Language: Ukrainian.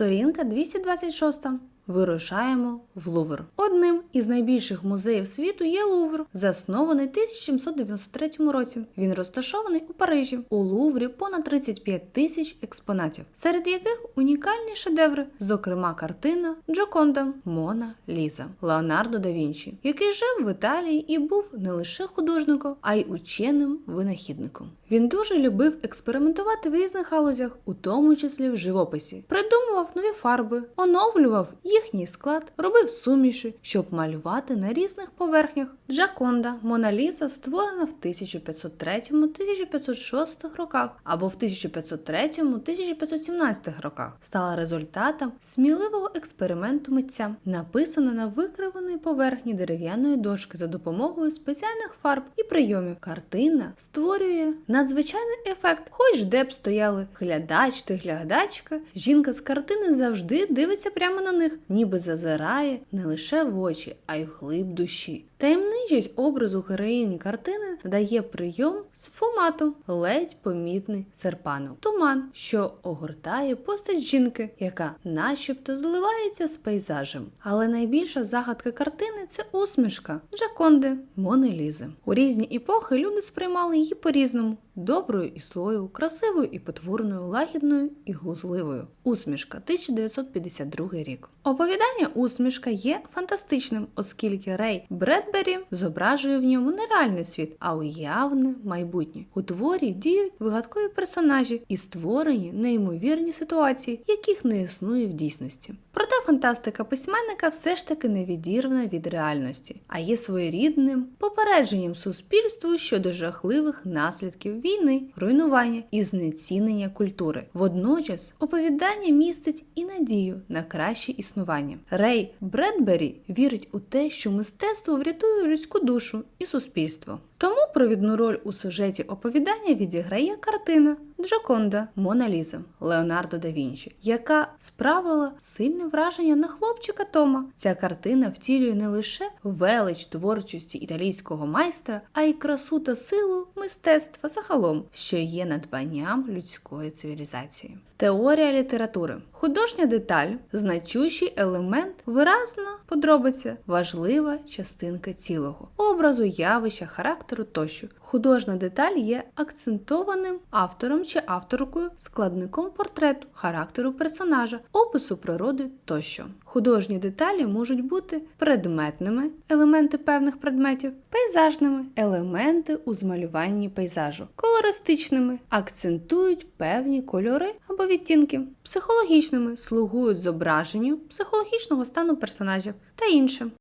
Сторінка 226. Вирушаємо в Лувр. Одним із найбільших музеїв світу є Лувр, заснований 1793 році. Він розташований у Парижі. У Луврі понад 35 тисяч експонатів, серед яких унікальні шедеври, зокрема картина Джоконда Мона Ліза Леонардо да Вінчі, який жив в Італії і був не лише художником, а й ученим винахідником. Він дуже любив експериментувати в різних галузях, у тому числі в живописі, придумував нові фарби, оновлював їхній склад, робив суміші, щоб малювати на різних поверхнях. Джаконда Мона Ліза створена в 1503-1506 роках або в 1503-1517 роках, стала результатом сміливого експерименту митця, написана на викривленій поверхні дерев'яної дошки за допомогою спеціальних фарб і прийомів. Картина створює надзвичайний ефект, хоч де б стояли глядач та глядачка, жінка з картини завжди дивиться прямо на них, ніби зазирає не лише в очі, а й в глиб душі. Таємничість образу героїні картини дає прийом сфумату, ледь помітний серпанок, туман, що огортає постать жінки, яка начебто зливається з пейзажем. Але найбільша загадка картини це усмішка Джаконди Мони Лізи. У різні епохи люди сприймали її по-різному. Доброю і злою, красивою і потворною, лагідною і глузливою. Усмішка 1952 рік. Оповідання Усмішка є фантастичним, оскільки Рей Бредбері зображує в ньому не реальний світ, а уявне майбутнє. У творі діють вигадкові персонажі і створені неймовірні ситуації, яких не існує в дійсності. Проте фантастика письменника все ж таки не відірвана від реальності, а є своєрідним попередженням суспільству щодо жахливих наслідків війни, руйнування і знецінення культури. Водночас оповідання містить і надію на краще існування. Рей Бредбері вірить у те, що мистецтво врятує людську душу і суспільство. Тому провідну роль у сюжеті оповідання відіграє картина Джоконда Мона Ліза Леонардо да Вінчі, яка справила сильне враження на хлопчика Тома. Ця картина втілює не лише велич творчості італійського майстра, а й красу та силу мистецтва загалом, що є надбанням людської цивілізації. Теорія літератури художня деталь, значущий елемент, виразна подробиця, важлива частинка цілого, образу, явища, характеру тощо. Художня деталь є акцентованим автором чи авторкою, складником портрету, характеру персонажа, опису природи тощо. Художні деталі можуть бути предметними, елементи певних предметів, пейзажними, елементи у змалюванні пейзажу, колористичними, акцентують певні кольори або відтінки, психологічними слугують зображенню психологічного стану персонажів та іншим.